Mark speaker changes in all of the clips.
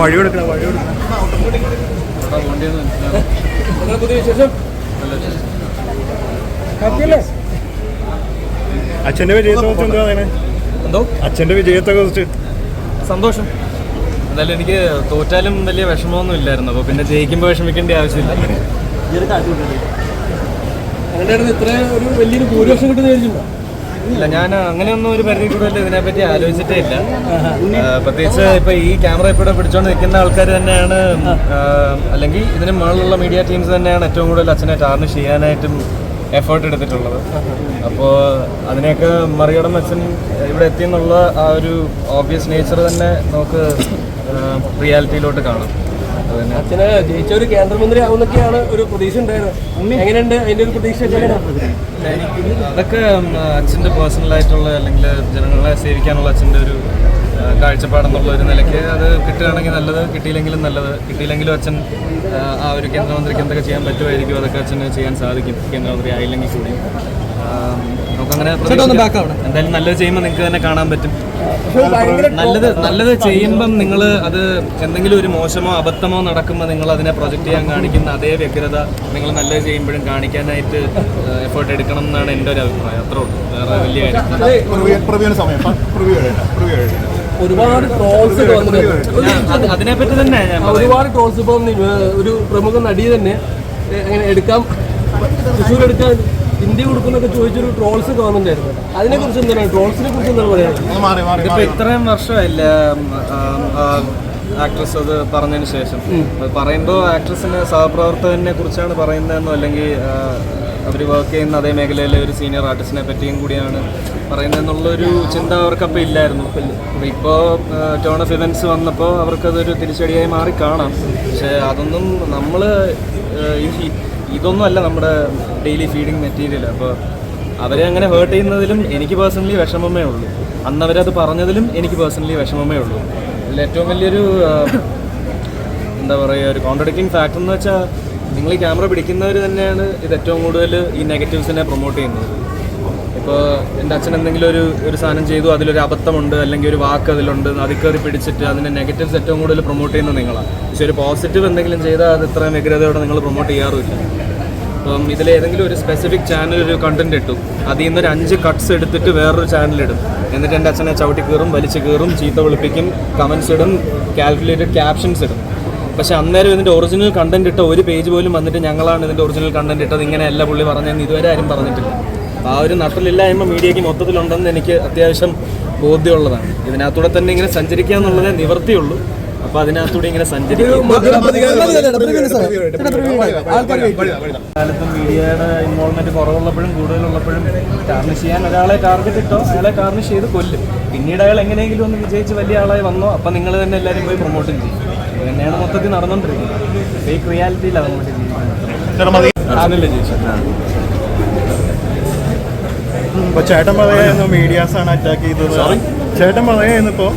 Speaker 1: വഴി കൊടുക്കണം വഴി കൊടുക്കണം
Speaker 2: പുതിയ വിശേഷം?
Speaker 1: അച്ഛന്റെ വിജയത്തെ കുറിച്ച് എന്താ പറയുന്നത്
Speaker 3: എന്തോ?
Speaker 1: അച്ഛന്റെ വിജയത്തെ കുറിച്ച്.
Speaker 3: സന്തോഷം. എന്തായാലും എനിക്ക് തോറ്റാലും വലിയ വിഷമമൊന്നും ഇല്ലായിരുന്നു. അപ്പോൾ പിന്നെ ജയിക്കുമ്പോ വിഷമിക്കേണ്ട ആവശ്യമില്ല. ഇല്ല ഞാൻ അങ്ങനെയൊന്നും ഒരു പരിധി കൂടുതൽ ഇതിനെപ്പറ്റി ആലോചിച്ചിട്ടേ ഇല്ല. പ്രത്യേകിച്ച് ഇപ്പൊ ഈ ക്യാമറ ഇപ്പോഴും പിടിച്ചോണ്ട് നിൽക്കുന്ന ആൾക്കാർ തന്നെയാണ് അല്ലെങ്കിൽ ഇതിന് മുകളിലുള്ള മീഡിയ ടീംസ് തന്നെയാണ് ഏറ്റവും കൂടുതൽ അച്ഛനെ ടാർണിഷ് ചെയ്യാനായിട്ടും എഫേർട്ട് എടുത്തിട്ടുള്ളത്. അപ്പോൾ അതിനെയൊക്കെ മറികടന്ന് അച്ഛൻ ഇവിടെ എത്തിയെന്നുള്ള ആ ഒരു ഓബിയസ് നേച്ചർ തന്നെ നമുക്ക് റിയാലിറ്റിയിലോട്ട് കാണാം.
Speaker 2: അച്ഛന് ജയിച്ച ഒരു കേന്ദ്രമന്ത്രി ആവുന്നൊക്കെയാണ് ഒരു പ്രതീക്ഷ ഉണ്ടായിരുന്നത്. എങ്ങനെയുണ്ട് അതിന്റെ ഒരു പ്രതീക്ഷ
Speaker 3: അതൊക്കെ അച്ഛന്റെ പേഴ്സണൽ ആയിട്ടുള്ള അല്ലെങ്കിൽ ജനങ്ങളെ സേവിക്കാനുള്ള അച്ഛന്റെ ഒരു കാഴ്ചപ്പാടെന്നുള്ള ഒരു നിലയ്ക്ക് അത് കിട്ടുകയാണെങ്കിൽ നല്ലത് കിട്ടിയില്ലെങ്കിലും നല്ലത്. കിട്ടിയില്ലെങ്കിലും അച്ഛൻ ആ, ഒരു കേന്ദ്രമന്ത്രിക്ക് എന്തൊക്കെ ചെയ്യാൻ പറ്റുമായിരിക്കും അതൊക്കെ അച്ഛന് ചെയ്യാൻ സാധിക്കും കേന്ദ്രമന്ത്രി ആയില്ലെങ്കിൽ കൂടി. എന്തായാലും നല്ലത് ചെയ്യുമ്പോൾ നിങ്ങൾക്ക് തന്നെ കാണാൻ പറ്റും. നല്ലത് നല്ലത് ചെയ്യുമ്പം നിങ്ങൾ അത് എന്തെങ്കിലും ഒരു മോശമോ അബദ്ധമോ നടക്കുമ്പോൾ നിങ്ങൾ അതിനെ പ്രൊജക്റ്റ് ചെയ്യാൻ കാണിക്കുന്ന അതേ വ്യഗ്രത നിങ്ങൾ നല്ലത് ചെയ്യുമ്പോഴും കാണിക്കാനായിട്ട് എഫേർട്ട് എടുക്കണം എന്നാണ് എന്റെ ഒരു അഭിപ്രായം. അത്ര ഉള്ളൂ. വേറെ വലിയ കാര്യം
Speaker 2: ഒരുപാട് ട്രോൾസ്
Speaker 3: അതിനെപ്പറ്റി തന്നെ
Speaker 2: ഒരുപാട് ട്രോൾസ് ഇപ്പം ഒരു പ്രമുഖ നടി തന്നെ എങ്ങനെ അങ്ങനെ എടുക്കാം. തൃശ്ശൂർ എടുക്കാൻ ഇന്ത്യ കൊടുക്കുന്നൊക്കെ ചോദിച്ചൊരു ട്രോൾസ് കാണുന്നുണ്ടായിരുന്നു. അതിനെ കുറിച്ച് എന്താണ്? ട്രോൾസിനെ കുറിച്ച് എന്താണ്
Speaker 1: പറയുന്നത്
Speaker 3: ഇപ്പൊ ഇത്രയും വർഷമായില്ല ആക്ട്രസ് അത് പറഞ്ഞതിന് ശേഷം. അത് പറയുമ്പോൾ ആക്ട്രസിന് സഹപ്രവർത്തകനെ കുറിച്ചാണ് പറയുന്നതെന്നോ അല്ലെങ്കിൽ അവർ വർക്ക് ചെയ്യുന്ന അതേ മേഖലയിലെ ഒരു സീനിയർ ആർട്ടിസ്റ്റിനെ പറ്റിയും കൂടിയാണ് പറയുന്നതെന്നുള്ളൊരു ചിന്ത അവർക്കപ്പോൾ ഇല്ലായിരുന്നു. അപ്പോൾ ഇപ്പോൾ ടേൺ ഓഫ് ഇവൻസ് വന്നപ്പോൾ അവർക്കതൊരു തിരിച്ചടിയായി മാറി കാണാം. പക്ഷേ അതൊന്നും നമ്മൾ ഇതൊന്നും അല്ല നമ്മുടെ ഡെയിലി ഫീഡിങ് മെറ്റീരിയൽ അപ്പോൾ അവരെ അങ്ങനെ ഹേർട്ട് ചെയ്യുന്നതിലും എനിക്ക് പേഴ്സണലി വിഷമമേ ഉള്ളൂ. അന്ന് അവരത് പറഞ്ഞതിലും എനിക്ക് പേഴ്സണലി വിഷമമേ ഉള്ളൂ. അതിൽ ഏറ്റവും വലിയൊരു എന്താ പറയുക ഒരു കോൺട്രഡിക്റ്റിംഗ് ഫാക്ടർ എന്ന് വെച്ചാൽ നിങ്ങൾ ഈ ക്യാമറ പിടിക്കുന്നവർ തന്നെയാണ് ഇത് ഏറ്റവും കൂടുതൽ ഈ നെഗറ്റീവ്സിനെ പ്രൊമോട്ട് ചെയ്യുന്നത്. ഇപ്പോൾ എന്റെ അച്ഛൻ എന്തെങ്കിലും ഒരു ഒരു സാധനം ചെയ്തു അതിലൊരു അബദ്ധമുണ്ട് അല്ലെങ്കിൽ ഒരു വാക്ക് അതിലുണ്ട് അത് കയറി പിടിച്ചിട്ട് അതിന്റെ നെഗറ്റീവ്സ് ഏറ്റവും കൂടുതൽ പ്രൊമോട്ട് ചെയ്യുന്നത് നിങ്ങളാണ് പക്ഷേ ഒരു പോസിറ്റീവ് എന്തെങ്കിലും ചെയ്താൽ അത് ഇത്രയും വ്യഗ്രതയോടെ നിങ്ങൾ പ്രൊമോട്ട് ചെയ്യാറുമില്ല. അപ്പം ഇതിൽ ഏതെങ്കിലും ഒരു സ്പെസിഫിക് ചാനൽ ഒരു കണ്ടന്റ് ഇട്ടു. അതിൽ നിന്ന് ഒരു അഞ്ച് കട്ട്സ് എടുത്തിട്ട് വേറൊരു ചാനൽ ഇടും. എന്നിട്ട് എന്റെ അച്ഛനെ ചവിട്ടി കയറും വലിച്ചു കയറും ചീത്ത വിളിപ്പിക്കും കമൻസ് ഇടും കാൽക്കുലേറ്റഡ് ക്യാപ്ഷൻസ് ഇടും. പക്ഷേ അന്നേരം ഇതിന്റെ ഒറിജിനൽ കണ്ടന്റ് ഇട്ട ഒരു പേജ് പോലും വന്നിട്ട് ഞങ്ങളാണ് ഇതിന്റെ ഒറിജിനൽ കണ്ടന്റ് ഇട്ടത്. ഇങ്ങനെയല്ല പുള്ളി പറഞ്ഞതെന്ന് ഇതുവരെ ആരും പറഞ്ഞിട്ടില്ല. ആ ഒരു നട്ടലില്ലായ്മ മീഡിയയ്ക്ക് മൊത്തത്തിലുണ്ടെന്ന് എനിക്ക് അത്യാവശ്യം ബോധ്യമുള്ളതാണ്. ഇതിനകത്തൂടെ തന്നെ ഇങ്ങനെ സഞ്ചരിക്കുക എന്നുള്ളതേ നിവർത്തിയുള്ളൂ. അപ്പൊ അതിനകത്തൂടെ ഇങ്ങനെ സഞ്ചരിക്കും കാലത്തും മീഡിയയുടെ ഇൻവോൾവ്മെന്റ് കുറവുള്ളപ്പോഴും കൂടുതലുള്ളപ്പോഴും ടാർണിഷ് ചെയ്യാൻ ഒരാളെ ടാർഗറ്റ് ഇട്ടോ അയാളെ ടാർണിഷ് ചെയ്ത് കൊല്ലും. പിന്നീട് അയാൾ എങ്ങനെയെങ്കിലും ഒന്ന് വിജയിച്ച് വലിയ ആളായി വന്നോ അപ്പൊ നിങ്ങൾ തന്നെ എല്ലാവരും പോയി പ്രൊമോട്ടും ചെയ്യും. തന്നെയാണ് മൊത്തത്തിൽ നടന്നുകൊണ്ടിരിക്കുന്നത് ഫേക്ക് റിയാലിറ്റിയിലാണ് അങ്ങോട്ട് ജീവിക്കുന്നത്.
Speaker 1: ഇപ്പൊ ചേട്ടൻ പറയായിരുന്നു മീഡിയാസാണ് അറ്റാക്ക് ചെയ്തത്. ചേട്ടൻ പറയായിരുന്നു ഇപ്പോ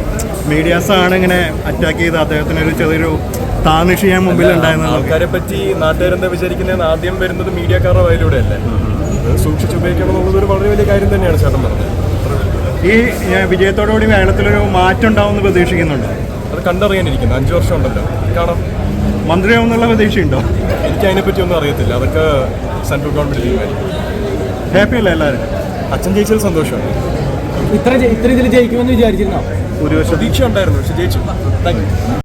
Speaker 1: മീഡിയാസാണ് ഇങ്ങനെ അറ്റാക്ക് ചെയ്ത് അദ്ദേഹത്തിന് ഒരു ചെറിയൊരു താനിഷ് ചെയ്യാൻ മുമ്പിൽ ഉണ്ടായിരുന്നത്
Speaker 4: ആൾക്കാരെ പറ്റി നാട്ടുകാരെന്താ വിചാരിക്കുന്നത് ആദ്യം വരുന്നത് മീഡിയക്കാരുടെ വയലൂടെ അല്ലേ? സൂക്ഷിച്ച് ഉപയോഗിക്കണം എന്നുള്ളത് ഒരു വളരെ വലിയ കാര്യം തന്നെയാണ് ചേട്ടൻ പറഞ്ഞത്.
Speaker 1: ഈ വിജയത്തോടുകൂടി മേളത്തിലൊരു മാറ്റം ഉണ്ടാവുമെന്ന് പ്രതീക്ഷിക്കുന്നുണ്ട്.
Speaker 4: അത് കണ്ടറിയാനിരിക്കുന്നു. അഞ്ചു വർഷം ഉണ്ടല്ലോ. കാണാം.
Speaker 1: മന്ത്രിയാവുന്നുള്ള പ്രതീക്ഷയുണ്ടോ?
Speaker 4: എനിക്ക് അതിനെപ്പറ്റി ഒന്നും അറിയത്തില്ല. അതൊക്കെ സെൻട്രൽ ഗവൺമെന്റ്
Speaker 1: ഹാപ്പി അല്ലേ എല്ലാവരും?
Speaker 4: അച്ഛൻ ജയിച്ചതിൽ സന്തോഷമാണ്.
Speaker 2: ഇത്ര ഇത്ര ഇതിൽ ജയിക്കുമെന്ന് വിചാരിച്ചിരുന്നോ?
Speaker 1: ഒരു
Speaker 4: പ്രതീക്ഷ ഉണ്ടായിരുന്നു പക്ഷെ ജയിച്ചു. Thank you